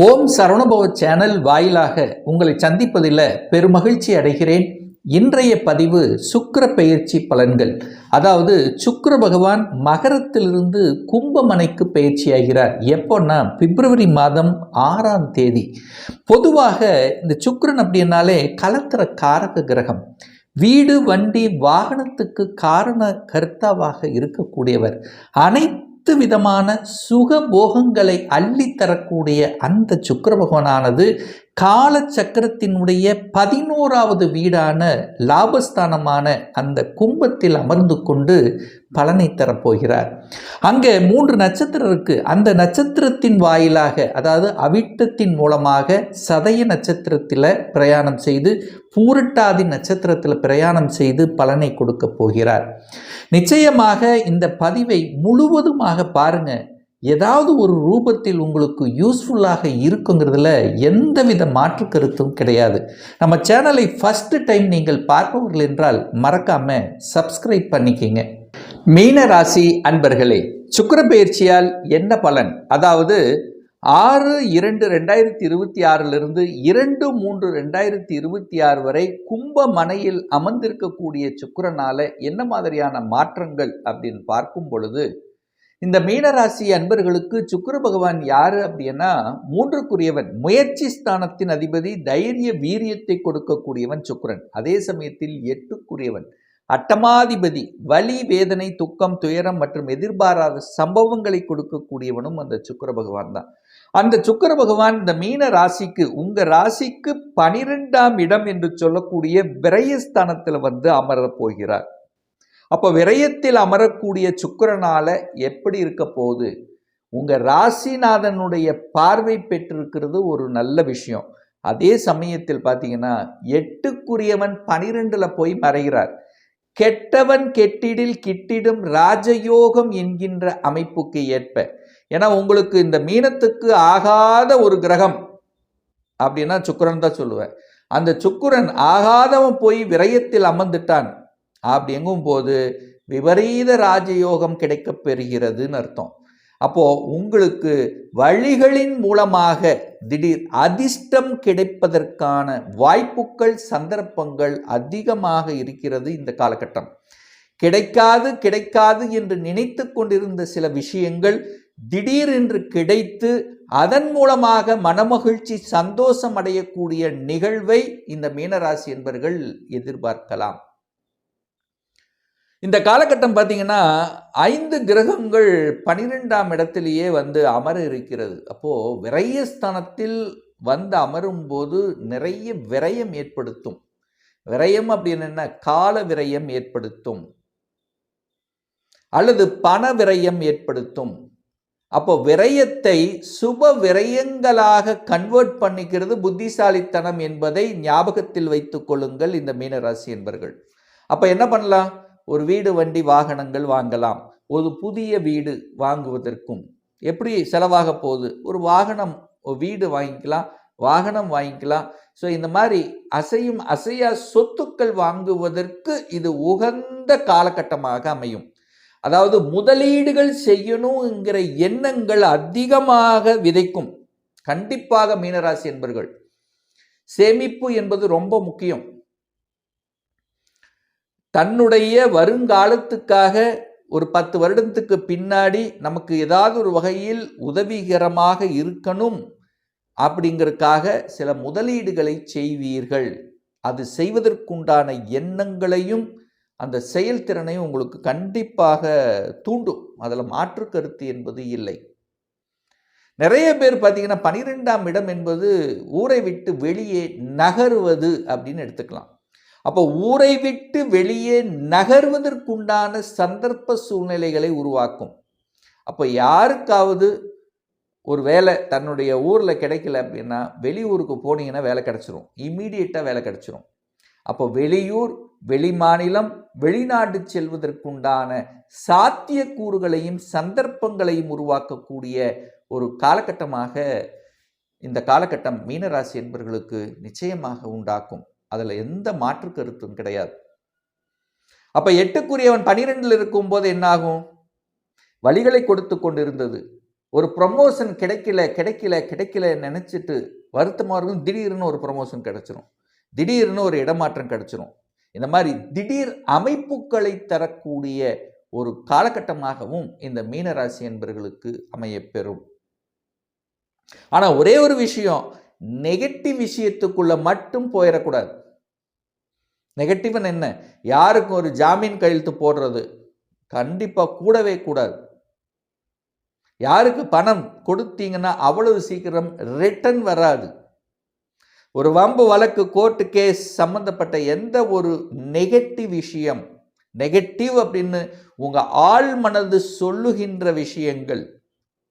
ஓம் Saravanabhava channel வாயிலாக உங்களை சந்திப்பதில் பெருமகிழ்ச்சி அடைகிறேன். இன்றைய பதிவு சுக்கர பெயர்ச்சி பலன்கள். அதாவது சுக்கர பகவான் மகரத்திலிருந்து கும்பமனைக்கு பயிற்சி ஆகிறார். எப்போன்னா பிப்ரவரி மாதம் ஆறாம் தேதி. பொதுவாக இந்த சுக்கரன் அப்படின்னாலே கலத்திர காரக கிரகம். வீடு வண்டி வாகனத்துக்கு காரண கர்த்தாவாக இருக்கக்கூடியவர். அனைத்து விதமான சுக போகங்களை அள்ளித்தரக்கூடிய அந்த சுக்கர பகவானானது கால சக்கரத்தினுடைய பதினோராவது வீடான லாபஸ்தானமான அந்த கும்பத்தில் அமர்ந்து கொண்டு பலனை தரப்போகிறார். அங்கே மூன்று நட்சத்திரம் இருக்கு. அந்த நட்சத்திரத்தின் வாயிலாக அதாவது அவிட்டத்தின் மூலமாக சதய நட்சத்திரத்தில் பிரயாணம் செய்து பூரட்டாதி நட்சத்திரத்தில் பிரயாணம் செய்து பலனை கொடுக்க போகிறார். நிச்சயமாக இந்த பதிவை முழுவதுமாக பாருங்கள் ஏதாவது ஒரு ரூபத்தில் உங்களுக்கு யூஸ்ஃபுல்லாக இருக்குங்கிறதுல எந்தவித மாற்று கருத்தும் கிடையாது. நம்ம சேனலை ஃபஸ்ட்டு டைம் நீங்கள் பார்ப்பவர்கள் என்றால் மறக்காம சப்ஸ்கிரைப் பண்ணிக்கிங்க. மீன ராசி அன்பர்களே சுக்கிர பயிற்சியால் என்ன பலன்? அதாவது ஆறு இரண்டு ரெண்டாயிரத்தி இருபத்தி ஆறிலிருந்து இரண்டு மூன்று ரெண்டாயிரத்தி இருபத்தி ஆறு வரை கும்ப மனையில் அமர்ந்திருக்கக்கூடிய சுக்கரனால் என்ன மாதிரியான மாற்றங்கள் அப்படின்னு பார்க்கும் பொழுது இந்த மீனராசி அன்பர்களுக்கு சுக்கிர பகவான் யார் அப்படின்னா மூன்றுக்குரியவன் முயற்சி ஸ்தானத்தின் அதிபதி தைரிய வீரியத்தை கொடுக்கக்கூடியவன் சுக்கிரன். அதே சமயத்தில் எட்டுக்குரியவன் அட்டமாதிபதி வலி வேதனை துக்கம் துயரம் மற்றும் எதிர்பாராத சம்பவங்களை கொடுக்கக்கூடியவனும் அந்த சுக்கிர பகவான் தான். அந்த சுக்கிர பகவான் இந்த மீன ராசிக்கு உங்கள் ராசிக்கு பனிரெண்டாம் இடம் என்று சொல்லக்கூடிய விரயஸ்தானத்தில் வந்து அமரப் போகிறார். அப்போ விரயத்தில் அமரக்கூடிய சுக்கரனால் எப்படி இருக்க போகுது? உங்கள் ராசிநாதனுடைய பார்வை பெற்றிருக்கிறது ஒரு நல்ல விஷயம். அதே சமயத்தில் பார்த்தீங்கன்னா எட்டுக்குரியவன் பனிரெண்டில் போய் மறைகிறார். கெட்டவன் கெட்டிடில் கிட்டிடும் ராஜயோகம் என்கின்ற அமைப்புக்கு ஏற்ப. ஏன்னா உங்களுக்கு இந்த மீனத்துக்கு ஆகாத ஒரு கிரகம் அப்படின்னா சுக்கிரன் தான் சொல்லுவேன் அந்த சுக்கிரன் ஆகாதவன் போய் விரயத்தில் அமர்ந்துட்டான். அப்படி எங்கும் போது விபரீத ராஜயோகம் கிடைக்கப் பெறுகிறதுன்னு அர்த்தம். அப்போது உங்களுக்கு வழிகளின் மூலமாக திடீர் அதிர்ஷ்டம் கிடைப்பதற்கான வாய்ப்புகள் சந்தர்ப்பங்கள் அதிகமாக இருக்கிறது இந்த காலகட்டம். கிடைக்காது கிடைக்காது என்று நினைத்து கொண்டிருந்த சில விஷயங்கள் திடீரென்று கிடைத்து அதன் மூலமாக மனமகிழ்ச்சி சந்தோஷம் அடையக்கூடிய நிகழ்வை இந்த மீனராசி என்பர்கள் எதிர்பார்க்கலாம். இந்த காலகட்டம் பார்த்தீங்கன்னா ஐந்து கிரகங்கள் பனிரெண்டாம் இடத்திலேயே வந்து அமர இருக்கிறது அப்போது விரயஸ்தானத்தில் வந்து அமரும் போது நிறைய விரயம் ஏற்படுத்தும். விரயம் அப்படின்னு என்ன? கால விரயம் ஏற்படுத்தும். அல்லது பண விரயம் ஏற்படுத்தும். அப்போ விரயத்தை சுப விரயங்களாக கன்வெர்ட் பண்ணிக்கிறது புத்திசாலித்தனம் என்பதை ஞாபகத்தில் வைத்துக் கொள்ளுங்கள் இந்த மீனராசி என்பர்கள். அப்போ என்ன பண்ணலாம்? ஒரு வீடு வண்டி வாகனங்கள் வாங்கலாம். ஒரு புதிய வீடு வாங்குவதற்கும். எப்படி செலவாக போகுது? ஒரு வாகனம் ஒரு வீடு வாங்கிக்கலாம் வாகனம் வாங்கிக்கலாம். ஸோ இந்த மாதிரி அசையும் அசையா சொத்துக்கள் வாங்குவதற்கு இது உகந்த காலகட்டமாக அமையும். அதாவது முதலீடுகள் செய்யணுங்கிற எண்ணங்கள் அதிகமாக விதைக்கும். கண்டிப்பாக மீனராசி என்பர்கள். சேமிப்பு என்பது ரொம்ப முக்கியம். தன்னுடைய வருங்காலத்துக்காக ஒரு பத்து வருடத்துக்கு பின்னாடி நமக்கு ஏதாவது ஒரு வகையில் உதவிகரமாக இருக்கணும் அப்படிங்கிறதுக்காக சில முதலீடுகளை செய்வீர்கள். அது செய்வதற்குண்டான எண்ணங்களையும் அந்த செயல்திறனையும் உங்களுக்கு கண்டிப்பாக தூண்டும். அதில் மாற்று கருத்து என்பது இல்லை. நிறைய பேர் பார்த்தீங்கன்னா பனிரெண்டாம் இடம் என்பது ஊரை விட்டு வெளியே நகருவது அப்படின்னு எடுத்துக்கலாம். அப்போ ஊரை விட்டு வெளியே நகர்வதற்குண்டான சந்தர்ப்ப சூழ்நிலைகளை உருவாக்கும். அப்போ யாருக்காவது ஒரு வேலை தன்னுடைய ஊரில் கிடைக்கல அப்படின்னா வெளியூருக்கு போனீங்கன்னா வேலை கிடச்சிரும். இம்மீடியட்டாக வேலை கிடச்சிரும். அப்போ வெளியூர் வெளிமாநிலம் வெளிநாடு செல்வதற்குண்டான சாத்தியக்கூறுகளையும் சந்தர்ப்பங்களையும் உருவாக்கக்கூடிய ஒரு காலகட்டமாக இந்த காலகட்டம் மீனராசி என்பவர்களுக்கு நிச்சயமாக உண்டாக்கும். அதில் எந்த மாற்று கருத்தும் கிடையாது. அப்போ எட்டுக்குரியவன் பனிரெண்டில் இருக்கும்போது என்னாகும்? வழிகளை கொடுத்து கொண்டிருந்தது. ஒரு ப்ரமோஷன் கிடைக்கல கிடைக்கல கிடைக்கல நினச்சிட்டு வருத்தமாக இருக்கும். திடீர்னு ஒரு ப்ரமோஷன் கிடச்சிரும். திடீர்னு ஒரு இடமாற்றம் கிடச்சிரும். இந்த மாதிரி திடீர் அமைப்புகளை தரக்கூடிய ஒரு காலகட்டமாகவும் இந்த மீனராசி என்பர்களுக்கு அமையப்பெறும். ஆனால் ஒரே ஒரு விஷயம் நெகட்டிவ் விஷயத்துக்குள்ள மட்டும் போயிடக்கூடாது நெகட்டிவ்னு என்ன? யாருக்கும் ஒரு ஜாமீன் கையெழுத்து போடுறது? கண்டிப்பாக கூடவே கூடாது. யாருக்கு பணம் கொடுத்தீங்கன்னா அவ்வளவு சீக்கிரம் ரிட்டர்ன் வராது. ஒரு வம்பு வழக்கு கோர்ட்டு கேஸ் சம்மந்தப்பட்ட எந்த ஒரு நெகட்டிவ் விஷயம் நெகட்டிவ் அப்படின்னு உங்கள் ஆள் மனது சொல்லுகின்ற விஷயங்கள்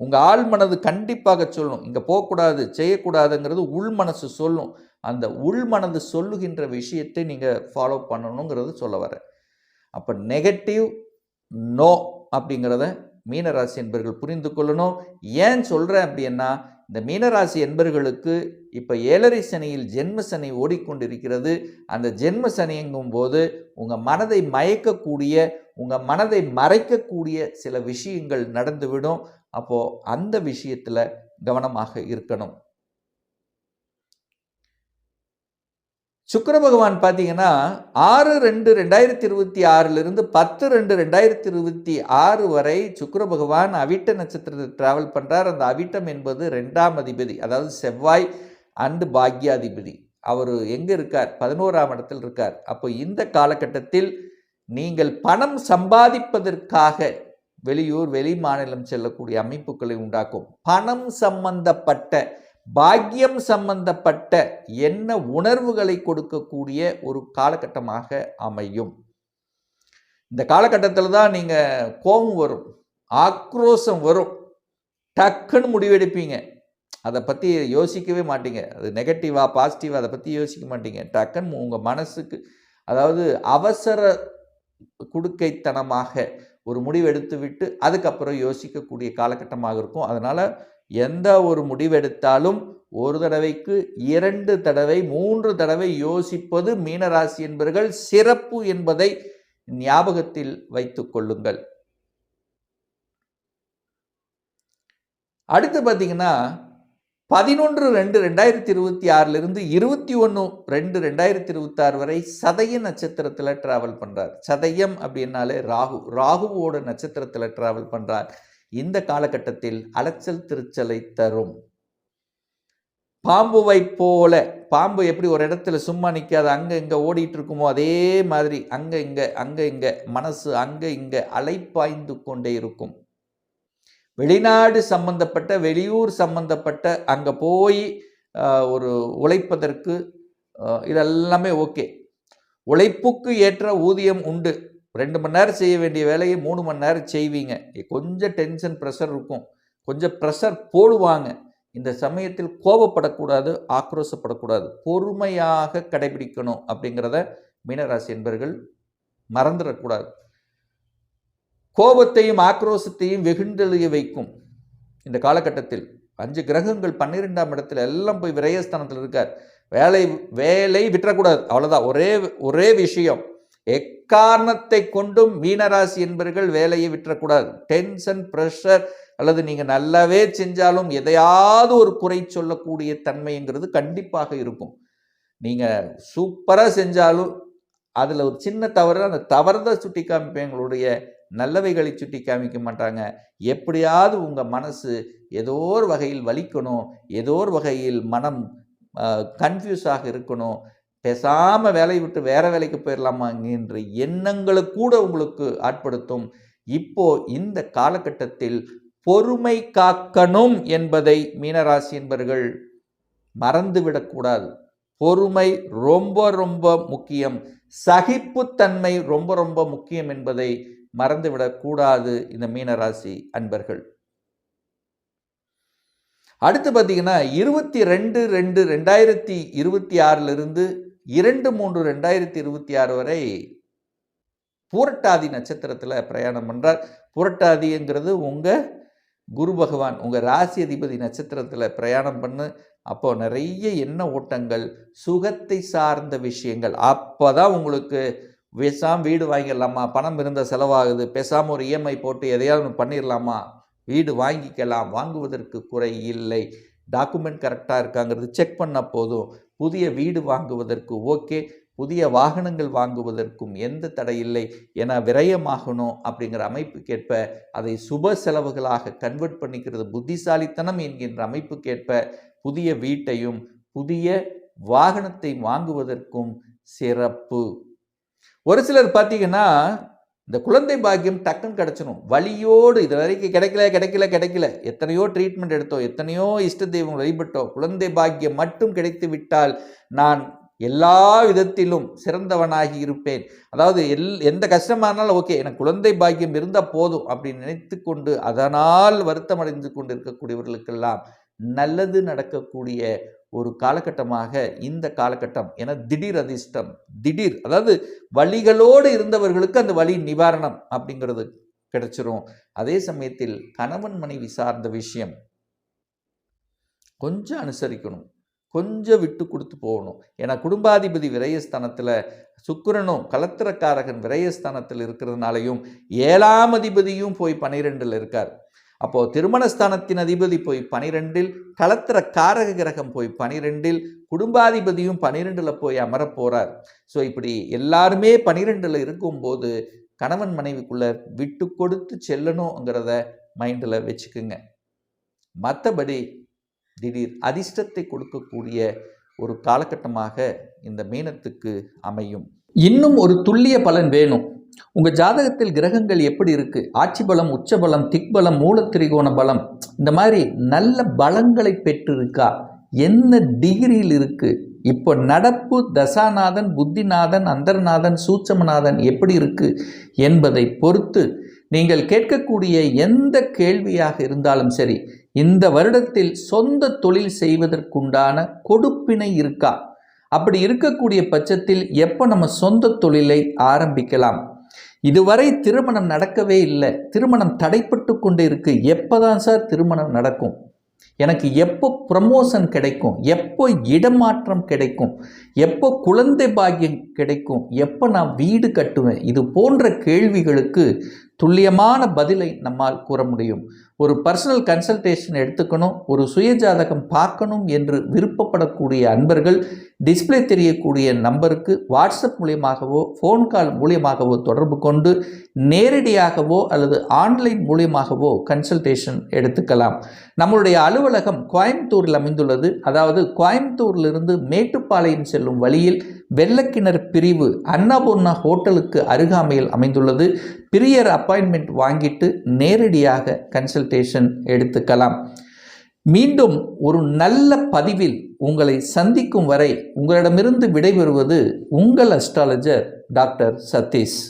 உங்கள் ஆள் மனது கண்டிப்பாக சொல்லும். இங்கே போகக்கூடாது செய்யக்கூடாதுங்கிறது உள் மனசு சொல்லும். அந்த உள் மனது சொல்லுகின்ற விஷயத்தை நீங்கள் ஃபாலோ பண்ணணுங்கிறது சொல்ல வரேன் அப்போ நெகட்டிவ் நோ அப்படிங்கிறத மீனராசி என்பர்கள் புரிந்து கொள்ளணும். ஏன் சொல்கிறேன் அப்படின்னா இந்த மீனராசி என்பர்களுக்கு இப்போ ஏழரை சனியில் ஜென்ம சனி ஓடிக்கொண்டிருக்கிறது. அந்த ஜென்ம சனியங்கும் போது உங்கள் மனதை மயக்கக்கூடிய உங்கள் மனதை மறைக்கக்கூடிய சில விஷயங்கள் நடந்துவிடும். அப்போது அந்த விஷயத்தில் கவனமாக இருக்கணும். சுக்கர பகவான் பார்த்தீங்கன்னா ஆறு ரெண்டு ரெண்டாயிரத்தி இருபத்தி ஆறிலிருந்து பத்து ரெண்டு ரெண்டாயிரத்தி இருபத்தி ஆறு வரை சுக்கர பகவான் அவிட்ட நட்சத்திரத்தை டிராவல் பண்ணுறார் அந்த அவிட்டம் என்பது ரெண்டாம் அதிபதி அதாவது செவ்வாய் அண்டு பாக்யாதிபதி. அவர் எங்கே இருக்கார்? பதினோராம் இடத்தில் இருக்கார். அப்போ இந்த காலகட்டத்தில் நீங்கள் பணம் சம்பாதிப்பதற்காக வெளியூர் வெளி மாநிலம் செல்லக்கூடிய அமைப்புகளை உண்டாக்கும். பணம் சம்பந்தப்பட்ட பாக்கியம் சம்பந்தப்பட்ட என்ன உணர்வுகளை கொடுக்கக்கூடிய ஒரு காலகட்டமாக அமையும். இந்த காலகட்டத்தில் தான் நீங்கள் கோபம் வரும் ஆக்ரோஷம் வரும். டக்குன்னு முடிவெடுப்பீங்க. அதை பற்றி யோசிக்கவே மாட்டீங்க. அது நெகட்டிவா பாசிட்டிவாக அதை பற்றி யோசிக்க மாட்டீங்க. டக்குன்னு உங்கள் மனசுக்கு அதாவது அவசர குடுக்கைத்தனமாக ஒரு முடிவு எடுத்துவிட்டு அதுக்கப்புறம் யோசிக்கக்கூடிய காலகட்டமாக இருக்கும். அதனால் எந்த ஒரு முடிவெடுத்தாலும் ஒரு தடவைக்கு இரண்டு தடவை மூன்று தடவை யோசிப்பது மீனராசி என்பர்கள் சிறப்பு என்பதை ஞாபகத்தில் வைத்து கொள்ளுங்கள். அடுத்து பார்த்தீங்கன்னா பதினொன்று ரெண்டு ரெண்டாயிரத்தி இருபத்தி ஆறிலிருந்து இருபத்தி ஒன்று ரெண்டு ரெண்டாயிரத்தி இருபத்தாறு வரை சதய நட்சத்திரத்தில் ட்ராவல் பண்ணுறார் சதயம் அப்படின்னாலே ராகு. ராகுவோட நட்சத்திரத்தில் ட்ராவல் பண்ணுறார் இந்த காலகட்டத்தில் அலைச்சல் திருச்சலை தரும். பாம்புவை போல பாம்பு எப்படி ஒரு இடத்துல சும்மா நிற்காது அங்கே இங்கே ஓடிட்டு இருக்குமோ அதே மாதிரி அங்கே இங்கே அங்கே இங்கே மனசு அங்கே இங்கே அலைப்பாய்ந்து கொண்டே இருக்கும். வெளிநாடு சம்பந்தப்பட்ட வெளியூர் சம்பந்தப்பட்ட அங்கே போய் ஒரு உழைப்பதற்கு இதெல்லாமே ஓகே. உழைப்புக்கு ஏற்ற ஊதியம் உண்டு. ரெண்டு மணி நேரம் செய்ய வேண்டிய வேலையை மூணு மணி நேரம் செய்வீங்க. கொஞ்சம் டென்ஷன் ப்ரெஷர் இருக்கும். கொஞ்சம் ப்ரெஷர் போடுவாங்க. இந்த சமயத்தில் கோபப்படக்கூடாது ஆக்ரோஷப்படக்கூடாது. பொறுமையாக கடைபிடிக்கணும் அப்படிங்கிறத மீனராசி என்பர்கள் மறந்துடக்கூடாது. கோபத்தையும் ஆக்ரோஷத்தையும் வெகுண்டெழுய வைக்கும். இந்த காலகட்டத்தில் அஞ்சு கிரகங்கள் பன்னிரெண்டாம் இடத்துல எல்லாம் போய் விரயஸ்தானத்தில் இருக்கார். வேலை வேலை விட்டுறக்கூடாது. அவ்வளோதான் ஒரே ஒரே விஷயம். எக்காரணத்தை கொண்டும் மீனராசி என்பர்கள் வேலையை விட்டுறக்கூடாது. டென்ஷன் ப்ரெஷர் அல்லது நீங்கள் நல்லாவே செஞ்சாலும் எதையாவது ஒரு குறை சொல்லக்கூடிய தன்மைங்கிறது கண்டிப்பாக இருக்கும். நீங்கள் சூப்பராக செஞ்சாலும் அதில் ஒரு சின்ன தவறு அந்த தவறுதை சுட்டி காமிப்பேங்களுடைய நல்லவைகளை சுட்டி காமிக்க மாட்டாங்க. எப்படியாவது உங்கள் மனசு ஏதோ ஒரு வகையில் வலிக்கணும் ஏதோ ஒரு வகையில் மனம் கன்ஃபியூஸாக இருக்கணும். பேசாமல் வேலையை விட்டு வேறு வேலைக்கு போயிடலாமா எண்ணங்களை கூட உங்களுக்கு ஆட்படுத்தும். இப்போ இந்த காலகட்டத்தில் பொறுமை காக்கணும் என்பதை மீனராசி என்பர்கள் மறந்துவிடக்கூடாது. பொறுமை ரொம்ப ரொம்ப முக்கியம். சகிப்புத்தன்மை ரொம்ப ரொம்ப முக்கியம் என்பதை மறந்துவிடக்கூடாது இந்த மீனராசி அன்பர்கள். அடுத்து பார்த்தீங்கன்னா இருபத்தி ரெண்டு ரெண்டு ரெண்டாயிரத்தி இருபத்தி ஆறிலிருந்து இரண்டு மூன்று ரெண்டாயிரத்தி இருபத்தி ஆறு வரை பூரட்டாதி நட்சத்திரத்தில் பிரயாணம் பண்ணுறார் புரட்டாதிங்கிறது உங்கள் குரு பகவான் உங்கள் ராசி அதிபதி நட்சத்திரத்தில் பிரயாணம் பண்ணு. அப்போ நிறைய எண்ண ஓட்டங்கள் சுகத்தை சார்ந்த விஷயங்கள். அப்போ தான் உங்களுக்கு பேசாமல் வீடு வாங்கிடலாமா? பணம் இருந்த செலவாகுது. பேசாமல் ஒரு இஎம்ஐ போட்டு எதையாவது ஒன்று பண்ணிடலாமா? வீடு வாங்கிக்கலாம். வாங்குவதற்கு குறை இல்லை. டாக்குமெண்ட் கரெக்டாக இருக்காங்கிறது செக் பண்ண போதும். புதிய வீடு வாங்குவதற்கு ஓகே. புதிய வாகனங்கள் வாங்குவதற்கும் எந்த தடை இல்லை. என விரயமாகணும் அப்படிங்கிற அமைப்புக்கேற்ப அதை சுப செலவுகளாக கன்வெர்ட் பண்ணிக்கிறது புத்திசாலித்தனம் என்கின்ற அமைப்புக்கேற்ப புதிய வீட்டையும் புதிய வாகனத்தை வாங்குவதற்கும் சிறப்பு. ஒரு சிலர் பார்த்தீங்கன்னா இந்த குழந்தை பாக்கியம் டக்குன்னு கிடச்சிடும் வழியோடு இது வரைக்கும் கிடைக்கல கிடைக்கல கிடைக்கல. எத்தனையோ ட்ரீட்மெண்ட் எடுத்தோம் எத்தனையோ இஷ்ட தெய்வம் வழிபட்டோம். குழந்தை பாக்கியம் மட்டும் கிடைத்து விட்டால் நான் எல்லா விதத்திலும் சிறந்தவனாகி இருப்பேன். அதாவது எல் எந்த கஷ்டமானாலும் ஓகே எனக்கு குழந்தை பாக்கியம் இருந்தால் போதும் அப்படின்னு நினைத்து கொண்டு அதனால் வருத்தமடைந்து கொண்டு இருக்கக்கூடியவர்களுக்கெல்லாம் நல்லது நடக்கக்கூடிய ஒரு காலகட்டமாக இந்த காலகட்டம் என திடீர் அதிர்ஷ்டம் திடீர் அதாவது வழிகளோடு இருந்தவர்களுக்கு அந்த வழி நிவாரணம் அப்படிங்கிறது கிடைச்சிரும். அதே சமயத்தில் கணவன் மனைவி சார்ந்த விஷயம் கொஞ்சம் அனுசரிக்கணும் கொஞ்சம் விட்டு கொடுத்து போகணும். ஏன்னா குடும்பாதிபதி விரயஸ்தானத்தில் சுக்கிரனும் கலத்திரக்காரகன் விரயஸ்தானத்தில் இருக்கிறதுனாலையும் ஏழாம் அதிபதியும் போய் பன்னிரெண்டில் இருக்கார். அப்போது திருமணஸ்தானத்தின் அதிபதி போய் பனிரெண்டில் கலத்திர காரக கிரகம் போய் பனிரெண்டில் குடும்பாதிபதியும் பனிரெண்டில் போய் அமரப்போகிறார் ஸோ இப்படி எல்லாருமே பனிரெண்டில் இருக்கும்போது கணவன் மனைவிக்குள்ள விட்டு கொடுத்து செல்லணுங்கிறத மைண்டில் வச்சுக்குங்க. மற்றபடி திடீர் அதிர்ஷ்டத்தை கொடுக்கக்கூடிய ஒரு காலகட்டமாக இந்த மீனத்துக்கு அமையும். இன்னும் ஒரு துல்லிய பலன் வேணும். உங்கள் ஜாதகத்தில் கிரகங்கள் எப்படி இருக்குது ஆட்சி பலம் உச்ச பலம் திக் பலம் மூலத்திரிகோண பலம் இந்த மாதிரி நல்ல பலங்களை பெற்றிருக்கா? என்ன டிகிரியில் இருக்குது இப்போ நடப்பு தசாநாதன் புத்திநாதன் அந்தர்நாதன் சூட்சமநாதன் எப்படி இருக்குது என்பதை பொறுத்து நீங்கள் கேட்கக்கூடிய எந்த கேள்வியாக இருந்தாலும் சரி இந்த வருடத்தில் சொந்த தொழில் செய்வதற்குண்டான கொடுப்பினை இருக்கா? அப்படி இருக்கக்கூடிய பட்சத்தில் எப்போ நம்ம சொந்த தொழிலை ஆரம்பிக்கலாம்? இதுவரை திருமணம் நடக்கவே இல்லை. திருமணம் தடைப்பட்டு கொண்டு இருக்கு. எப்போதான் சார் திருமணம் நடக்கும்? எனக்கு எப்போ ப்ரமோஷன் கிடைக்கும்? எப்போ இடமாற்றம் கிடைக்கும்? எப்போ குழந்தை பாக்கியம் கிடைக்கும்? எப்போ நான் வீடு கட்டுவேன்? இது போன்ற கேள்விகளுக்கு துல்லியமான பதிலை நம்மால் கூற முடியும். ஒரு பர்சனல் கன்சல்டேஷன் எடுத்துக்கணும் ஒரு சுயஜாதகம் பார்க்கணும் என்று விருப்பப்படக்கூடிய அன்பர்கள் டிஸ்பிளே தெரியக்கூடிய நம்பருக்கு வாட்ஸ்அப் மூலியமாகவோ ஃபோன் கால் மூலியமாகவோ தொடர்பு கொண்டு நேரடியாகவோ அல்லது ஆன்லைன் மூலியமாகவோ கன்சல்டேஷன் எடுத்துக்கலாம். நம்மளுடைய அலுவலகம் கோயம்புத்தூரில் அமைந்துள்ளது. அதாவது கோயம்புத்தூரிலிருந்து மேட்டுப்பாளையம் செல்லும் வழியில் வெள்ளக்கிணர் பிரிவு அன்னபூர்ணா ஹோட்டலுக்கு அருகாமையில் அமைந்துள்ளது. பிரியர் அப்பாயின்மெண்ட் வாங்கிட்டு நேரடியாக கன்சல்டேஷன் எடுத்துக்கலாம். மீண்டும் ஒரு நல்ல பதிவில் உங்களை சந்திக்கும் வரை உங்களிடமிருந்து விடைபெறுவது உங்கள் அஸ்ட்ராலஜர் டாக்டர் சதீஷ்.